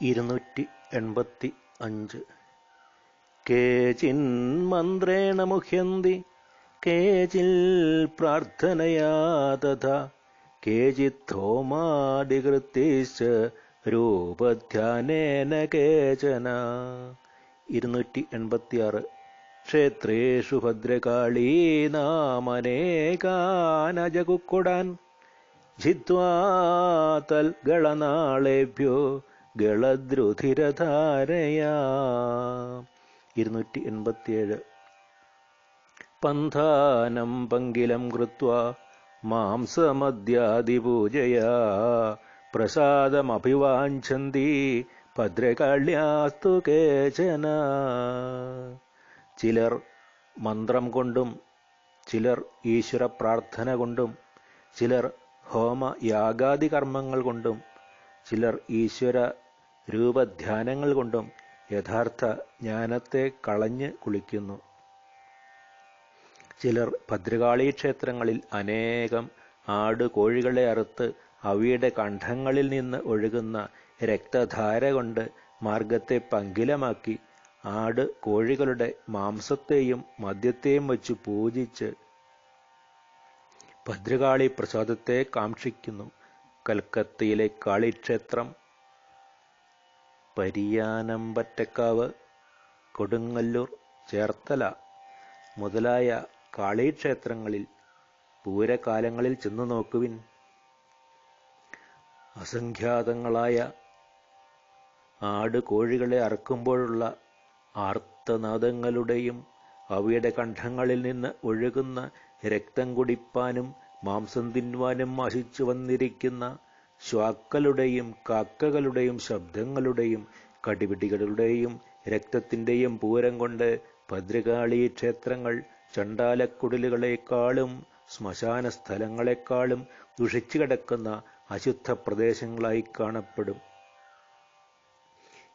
ഇരുന്നൂറ്റി എൺപത്തി അഞ്ച് കേചിൻ മന്ത്രേണ മുഹ്യന്തി കേചിൽ പ്രാർത്ഥനയാ തഥാ കേചിത്തോമാദികൃത്യശ്ച രൂപധ്യാനേന കേചന. ഇരുന്നൂറ്റി എൺപത്തിയാറ് ക്ഷേത്രേഷു ഭദ്രകാളീ നാമനേകാനജകുക്കുടാൻ ജിത്വാ തൽഗളനാളേഭ്യോ ഗളദ്രുധിരധാരയാ. ഇരുന്നൂറ്റി എൺപത്തിയേഴ് പന്ഥാനം പങ്കിലം കൃത്വ മാംസമദ്യാദിപൂജയാ. പ്രസാദമഭിവാഞ്ചന്തി ഭദ്രകാള്യാസ്തു കേചന. ചിലർ മന്ത്രം കൊണ്ടും ചിലർ ഈശ്വര പ്രാർത്ഥന കൊണ്ടും ചിലർ ഹോമ യാഗാദി കർമ്മങ്ങൾ കൊണ്ടും ചിലർ ഈശ്വര രൂപധ്യാനങ്ങൾ കൊണ്ടും യഥാർത്ഥ ജ്ഞാനത്തെ കളഞ്ഞ് കുളിക്കുന്നു. ചിലർ ഭദ്രകാളി ക്ഷേത്രങ്ങളിൽ അനേകം ആട് കോഴികളെ അറുത്ത് അവയുടെ കണ്ഠങ്ങളിൽ നിന്ന് ഒഴുകുന്ന രക്തധാര കൊണ്ട് മാർഗത്തെ പങ്കിലമാക്കി ആട് കോഴികളുടെ മാംസത്തെയും മദ്യത്തെയും വച്ച് പൂജിച്ച് ഭദ്രകാളി പ്രസാദത്തെ കാക്ഷിക്കുന്നു. കൽക്കത്തയിലെ കാളിക്ഷേത്രം. പരിയാനമ്പറ്റക്കാവ് കൊടുങ്ങല്ലൂർ ചേർത്തല മുതലായ കാളിക്ഷേത്രങ്ങളിൽ പൂരകാലങ്ങളിൽ ചെന്നു നോക്കുവിൻ. അസംഖ്യാതങ്ങളായ ആട് കോഴികളെ അറക്കുമ്പോഴുള്ള ആർത്തനാദങ്ങളുടെയും അവയുടെ കണ്ഠങ്ങളിൽ നിന്ന് ഒഴുകുന്ന രക്തം കുടിപ്പാനും മാംസം തിന്വാനും ആശിച്ചു വന്നിരിക്കുന്ന ശ്വാക്കളുടെയും കാക്കകളുടെയും ശബ്ദങ്ങളുടെയും കടിപിടികളുടെയും രക്തത്തിന്റെയും പൂരം കൊണ്ട് ഭദ്രകാളി ക്ഷേത്രങ്ങൾ ചണ്ടാലക്കുടലുകളെക്കാളും ശ്മശാന സ്ഥലങ്ങളെക്കാളും ദുഷിച്ചു കിടക്കുന്ന അശുദ്ധ പ്രദേശങ്ങളായി കാണപ്പെടും.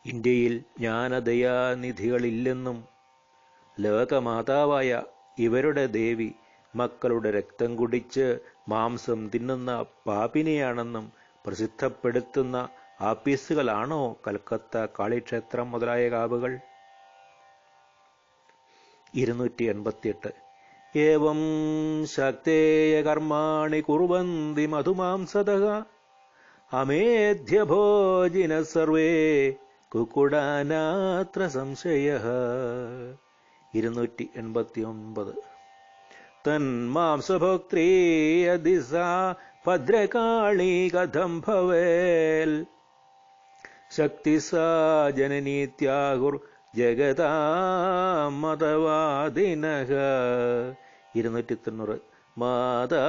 ഇന്ത്യയിൽ ജ്ഞാനദയാനിധികളില്ലെന്നും ലോകമാതാവായ ഇവരുടെ ദേവി മക്കളുടെ രക്തം കുടിച്ച് മാംസം തിന്നുന്ന പാപിനിയാണെന്നും പ്രസിദ്ധപ്പെടുത്തുന്ന ആപ്പീസുകളാണോ കൽക്കത്ത കാളിക്ഷേത്രം മുതലായ കാവുകൾ? ഇരുന്നൂറ്റി എൺപത്തിയെട്ട് ഏവം ശക്തേയ കർമാണി കുറുവന്തി മധുമാംസത അമേധ്യ ഭോജിന സർവേ കുക്കുടാനാത്ര സംശയ ഇരുന്നൂറ്റി എൺപത്തി ഒൻപത് തന്മാംസഭോക്തീയദിസ ഭദ്രകാളി കഥം ഭവേൽ ശക്തി സാ ജനനീത്യാഹുർ ജഗതാമതവാദിനഃ ഇരുന്നൂറ്റി തൊണ്ണൂറ് മാതാ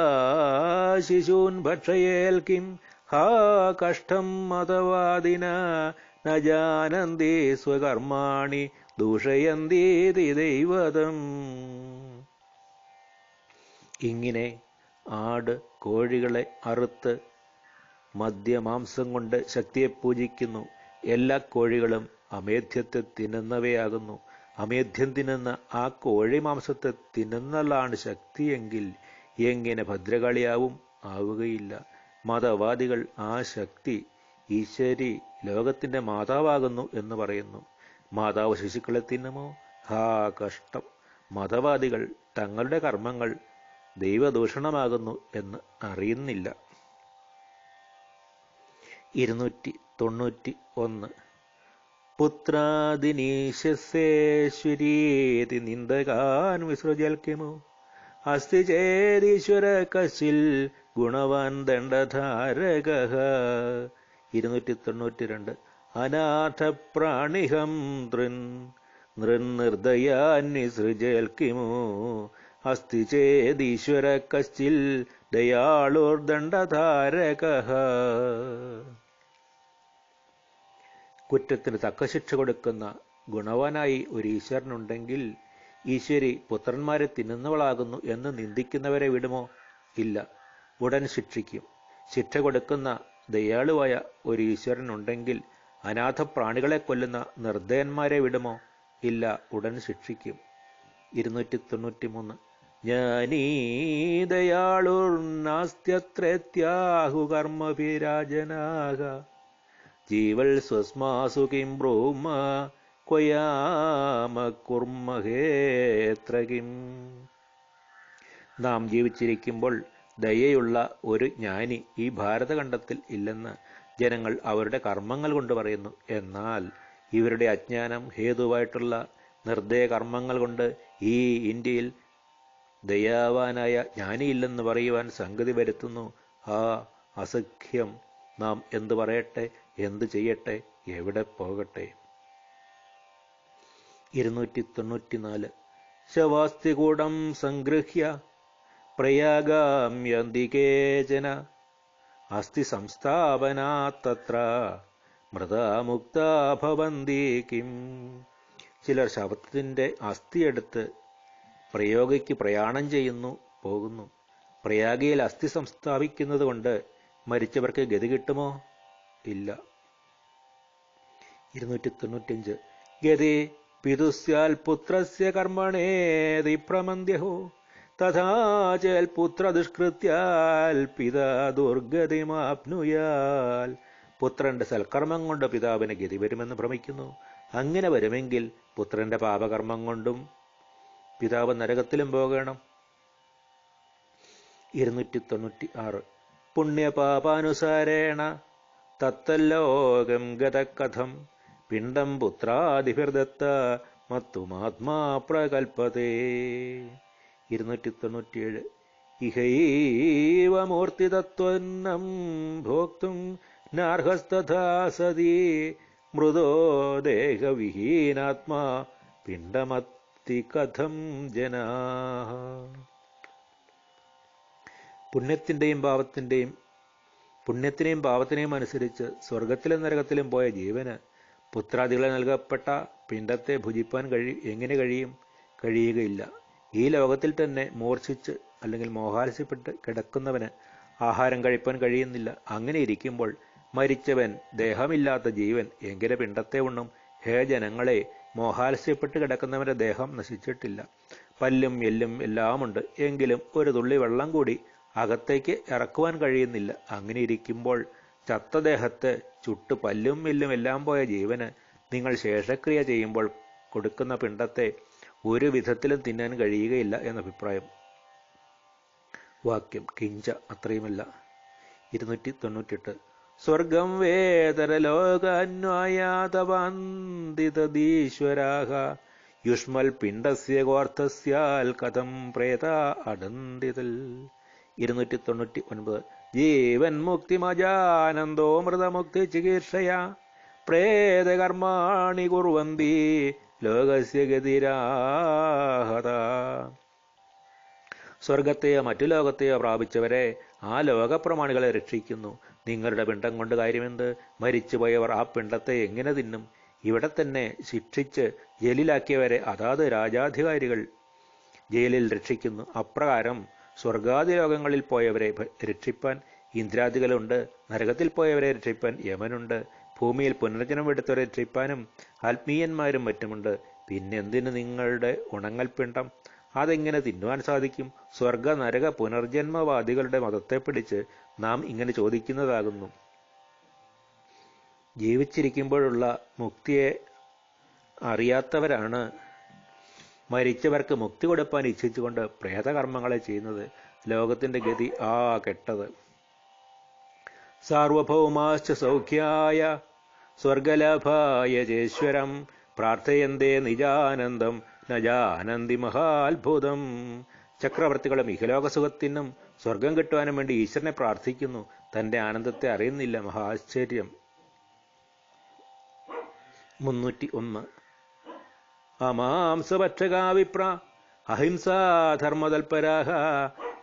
ശിശൂൻ ഭക്ഷയേൽ കിം? ഹാ കഷ്ടം മതവാദിന ന സ്വകർമാണി ദൂഷയന്തീതി ദൈവതം. ഇങ്ങനെ ആട് കോഴികളെ അറുത്ത് മദ്യമാംസം കൊണ്ട് ശക്തിയെ പൂജിക്കുന്നു. എല്ലാ കോഴികളും അമേധ്യത്തെ തിന്നുന്നവയാകുന്നു. അമേധ്യം തിന്നുന്ന ആ കോഴി മാംസത്തെ തിന്നുന്നതാണ് ശക്തിയെങ്കിൽ എങ്ങനെ ഭദ്രകാളിയാവും? ആവുകയില്ല. മതവാദികൾ ആ ശക്തി ഈശ്വരി ലോകത്തിന്റെ മാതാവാകുന്നു എന്ന് പറയുന്നു. മാതാവ് ശിശുക്കളെ തിന്നുമോ? ഹാ കഷ്ടം. മതവാദികൾ തങ്ങളുടെ കർമ്മങ്ങൾ ദൈവദൂഷണമാകുന്നു എന്ന് അറിയുന്നില്ല. ഇരുന്നൂറ്റി തൊണ്ണൂറ്റി ഒന്ന് പുത്രാദിനീശേശ്വരീതി നിന്ദകാൻ വിസൃജൽ കിമു അസ്തി ചേരീശ്വര കശിൽ ഗുണവാൻ ദണ്ഡധാരക. ഇരുന്നൂറ്റി തൊണ്ണൂറ്റി രണ്ട് അനാഥപ്രാണിഹം നൃൻ നൃൻ നിർദയാൻ കിമു ചേദീശ്വര കശ്ചിൽ ദയാളുർദണ്ഡധാരക കുറ്റത്തിന് തക്ക ശിക്ഷ കൊടുക്കുന്ന ഗുണവാനായി ഒരു ഈശ്വരനുണ്ടെങ്കിൽ ഈശ്വരി പുത്രന്മാരെ തിന്നുന്നവളാകുന്നു എന്ന് നിന്ദിക്കുന്നവരെ വിടുമോ? ഇല്ല. ഉടൻ ശിക്ഷിക്കും. ശിക്ഷ കൊടുക്കുന്ന ദയാളുവായ ഒരു ഈശ്വരനുണ്ടെങ്കിൽ അനാഥ പ്രാണികളെ കൊല്ലുന്ന നിർദ്ദയന്മാരെ വിടുമോ? ഇല്ല. ഉടൻ ശിക്ഷിക്കും. ഇരുന്നൂറ്റി തൊണ്ണൂറ്റി മൂന്ന് കർമ്മഭിരാജനാക ജീവൽ സ്വസ്മാസു കിം ബ്രൂമ ക്വയാമ കുർമ്മഹേത്ര കിം നാം ജീവിച്ചിരിക്കുമ്പോൾ ദയയുള്ള ഒരു ജ്ഞാനി ഈ ഭാരതഖണ്ഡത്തിൽ ഇല്ലെന്ന് ജനങ്ങൾ അവരുടെ കർമ്മങ്ങൾ കൊണ്ട് പറയുന്നു. എന്നാൽ ഇവരുടെ അജ്ഞാനം ഹേതുവായിട്ടുള്ള നിർദ്ദയ കർമ്മങ്ങൾ കൊണ്ട് ഈ ഇന്ത്യയിൽ ദയാവാനായ ജ്ഞാനിയില്ലെന്ന് പറയുവാൻ സംഗതി വരുത്തുന്നു. ആ അസഖ്യം നാം എന്തു പറയട്ടെ എന്തു ചെയ്യട്ടെ എവിടെ പോകട്ടെ. ഇരുന്നൂറ്റി തൊണ്ണൂറ്റിനാല് ശവാസ്തികൂടം സംഗൃഹ്യ പ്രയാഗാമ്യന്തികേചന അസ്ഥി സംസ്ഥാപനാത്തത്ര മൃതാമുക്താഭവന്തി കിം. ചിലർ ശവത്തിന്റെ അസ്ഥിയെടുത്ത് പ്രയോഗയ്ക്ക് പ്രയാണം ചെയ്യുന്നു പോകുന്നു. പ്രയാഗയിൽ അസ്ഥി സംസ്ഥാപിക്കുന്നത് കൊണ്ട് മരിച്ചവർക്ക് ഗതി കിട്ടുമോ? ഇല്ല. ഇരുന്നൂറ്റി തൊണ്ണൂറ്റിയഞ്ച് ഗതി പിതുസ്യാൽ പുത്രസ്യ കർമ്മണേതി പ്രമന്ധ്യഹോ തഥാ ചേൽ പുത്ര ദുഷ്കൃത്യാൽ പിതാ ദുർഗതിമാപ്നുയാൽ. പുത്രന്റെ സൽക്കർമ്മം കൊണ്ട് പിതാവിന് ഗതി വരുമെന്ന് ഭ്രമിക്കുന്നു. അങ്ങനെ വരുമെങ്കിൽ പുത്രന്റെ പാപകർമ്മം കൊണ്ടും പിതാവ് നരകത്തിലും പോകണം. ഇരുന്നൂറ്റി തൊണ്ണൂറ്റി ആറ് പുണ്യപാപാനുസാരേണ തത്തല്ലോകം ഗതകഥം. പിണ്ടം പുത്രാധിഹൃദത്ത മത്തുമാത്മാ പ്രകൽപ്പതേ ഇരുന്നൂറ്റി തൊണ്ണൂറ്റിയേഴ് ഇഹൈവ മൂർത്തിതത്വന്നം ഭോക്തും നാർഹസ്തഥാ സതി മൃദോ ദേഹവിഹീനാത്മാ പിണ്ടമത്തി കഥം ജനാ പുണ്യത്തിന്റെയും പാപത്തിന്റെയും പുണ്യത്തിനെയും പാപത്തിനെയും അനുസരിച്ച് സ്വർഗത്തിലും നരകത്തിലും പോയ ജീവന് പുത്രാദികളെ നൽകപ്പെട്ട പിണ്ടത്തെ ഭുജിപ്പാൻ കഴി എങ്ങനെ കഴിയും? കഴിയുകയില്ല. ഈ ലോകത്തിൽ തന്നെ മൂർച്ഛിച്ച് അല്ലെങ്കിൽ മോഹാലസ്യപ്പെട്ട് കിടക്കുന്നവന് ആഹാരം കഴിപ്പാൻ കഴിയുന്നില്ല. അങ്ങനെ ഇരിക്കുമ്പോൾ മരിച്ചവൻ ദേഹമില്ലാത്ത ജീവൻ എങ്ങനെ പിണ്ടത്തെ ഉണ്ണും? ഹേ ജനങ്ങളെ മോഹാലസ്യപ്പെട്ട് കിടക്കുന്നവന്റെ ദേഹം നശിച്ചിട്ടില്ല. പല്ലും എല്ലും എല്ലാമുണ്ട്. എങ്കിലും ഒരു തുള്ളി വെള്ളം കൂടി അകത്തേക്ക് ഇറക്കുവാൻ കഴിയുന്നില്ല. അങ്ങനെ ഇരിക്കുമ്പോൾ ചത്ത ദേഹത്ത് ചുട്ട് പല്ലും എല്ലും എല്ലാം പോയ ജീവന് നിങ്ങൾ ശേഷക്രിയ ചെയ്യുമ്പോൾ കൊടുക്കുന്ന പിണ്ടത്തെ ഒരു വിധത്തിലും തിന്നാൻ കഴിയുകയില്ല എന്ന അഭിപ്രായം. വാക്യം കിഞ്ച അത്രയുമല്ല. ഇരുന്നൂറ്റി തൊണ്ണൂറ്റിയെട്ട് സ്വർഗം വേതരലോകാന്വായാതവാന്തിതീശ്വരാഹ യുഷ്മൽ പിണ്ടസ്യ ഗോർത്ഥസ്യാൽ കഥം പ്രേത അടന്തിതൽ. ഇരുന്നൂറ്റി തൊണ്ണൂറ്റി ഒൻപത് ജീവൻ മുക്തിമജാനന്ദോ മൃതമുക്തി ചികിത്സയ. പ്രേതകർമാണി കുറുവന്തി ലോകസ്യ ഗതിരാഹത. സ്വർഗത്തെയോ മറ്റു ലോകത്തെയോ പ്രാപിച്ചവരെ ആ ലോകപ്രമാണികളെ രക്ഷിക്കുന്നു. നിങ്ങളുടെ പിണ്ടം കൊണ്ട് കാര്യമെന്ത്? മരിച്ചുപോയവർ ആ പിണ്ടത്തെ എങ്ങനെ തിന്നും? ഇവിടെ തന്നെ ശിക്ഷിച്ച് ജയിലിലാക്കിയവരെ അതാത് രാജാധികാരികൾ ജയിലിൽ രക്ഷിക്കുന്നു. അപ്രകാരം സ്വർഗാദി ലോകങ്ങളിൽ പോയവരെ രക്ഷിപ്പാൻ ഇന്ദ്രാദികളുണ്ട്. നരകത്തിൽ പോയവരെ രക്ഷിപ്പാൻ യമനുണ്ട്. ഭൂമിയിൽ പുനർജനം എടുത്തവരെ രക്ഷിപ്പാനും ആത്മീയന്മാരും മറ്റുമുണ്ട്. പിന്നെന്തിന് നിങ്ങളുടെ ഉണങ്ങൽപ്പിണ്ടം അതെങ്ങനെ തിന്നുവാൻ സാധിക്കും? സ്വർഗ നരക പുനർജന്മവാദികളുടെ മതത്തെ പിടിച്ച് നാം ഇങ്ങനെ ചോദിക്കുന്നതാകുന്നു. ജീവിച്ചിരിക്കുമ്പോഴുള്ള മുക്തിയെ അറിയാത്തവരാണ് മരിച്ചവർക്ക് മുക്തി കൊടുപ്പാൻ ഇച്ഛിച്ചുകൊണ്ട് പ്രേതകർമ്മങ്ങളെ ചെയ്യുന്നത്. ലോകത്തിന്റെ ഗതി ആ കെട്ടത്. സാർവഭൗമാശ്ച സൗഖ്യായ സ്വർഗലഭായ ചേശ്വരം പ്രാർത്ഥയന്തേ നിജാനന്ദം നജാനന്ദി മഹാത്ഭുതം ചക്രവർത്തികളും ഇഹലോകസുഖത്തിനും സ്വർഗം കിട്ടുവാനും വേണ്ടി ഈശ്വരനെ പ്രാർത്ഥിക്കുന്നു. തന്റെ ആനന്ദത്തെ അറിയുന്നില്ല. മഹാശ്ചര്യം മുന്നൂറ്റി ഒന്ന് അമാംസഭക്ഷകാവിപ്ര അഹിംസാധർമ്മതൽപരാഹ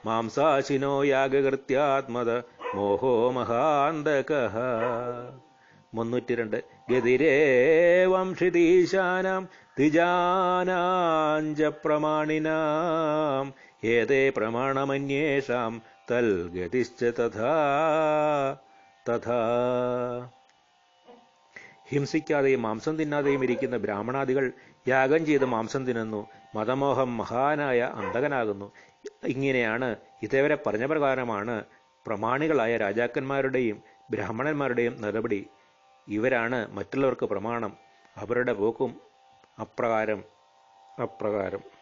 മാംസാശിനോ യാഗകൃത്യാത്മത മോഹോ മഹാന്തക. മുന്നൂറ്റി രണ്ട് ഗതിരേ വംശിതീശാനാം ദ്വിജാനാഞ്ച പ്രമാണിനാം ഏതേ പ്രമാണമന്യേഷാം തൽഗതിശ്ച തഥാ തഥാ. ഹിംസിക്കാതെയും മാംസം തിന്നാതെയും ഇരിക്കുന്ന ബ്രാഹ്മണാദികൾ യാഗം ചെയ്ത് മാംസം തിന്നുന്നു. മതമോഹം മഹാനായ അന്തകനാകുന്നു ഇങ്ങനെയാണ് ഇതേവരെ പറഞ്ഞ പ്രകാരമാണ് പ്രമാണികളായ രാജാക്കന്മാരുടെയും ബ്രാഹ്മണന്മാരുടെയും നടപടി. ഇവരാണ് മറ്റുള്ളവർക്ക് പ്രമാണം. അവരുടെ പോക്കും അപ്രകാരം അപ്രകാരം.